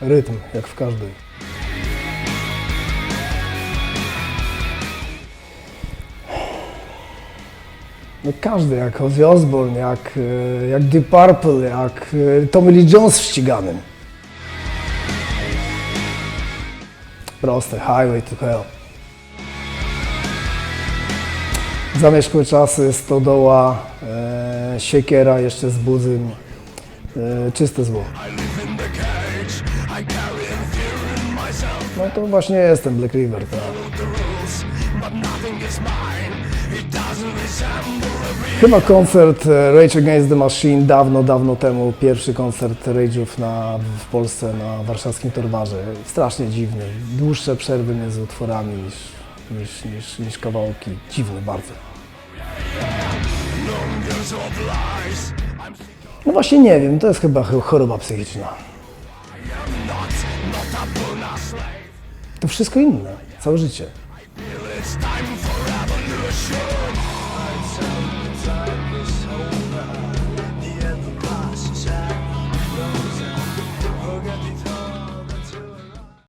rytm, jak w każdej. No każdy, jak Ozzy Osbourne, jak, e, jak Deep Purple, jak e, Tommy Lee Jones w ściganym. Proste, Highway to Hell. Zamierzchłe czasy, stodoła, e, siekiera jeszcze z buzym, e, czyste zło. No to właśnie jestem Black River, tak. Chyba koncert e, Rage Against the Machine dawno, dawno temu, pierwszy koncert Rage'ów na, w Polsce na warszawskim Torwarze. Strasznie dziwny, dłuższe przerwy między utworami niż, niż, niż, niż kawałki. Dziwny bardzo. No właśnie nie wiem, to jest chyba ch- choroba psychiczna. To wszystko inne, całe życie.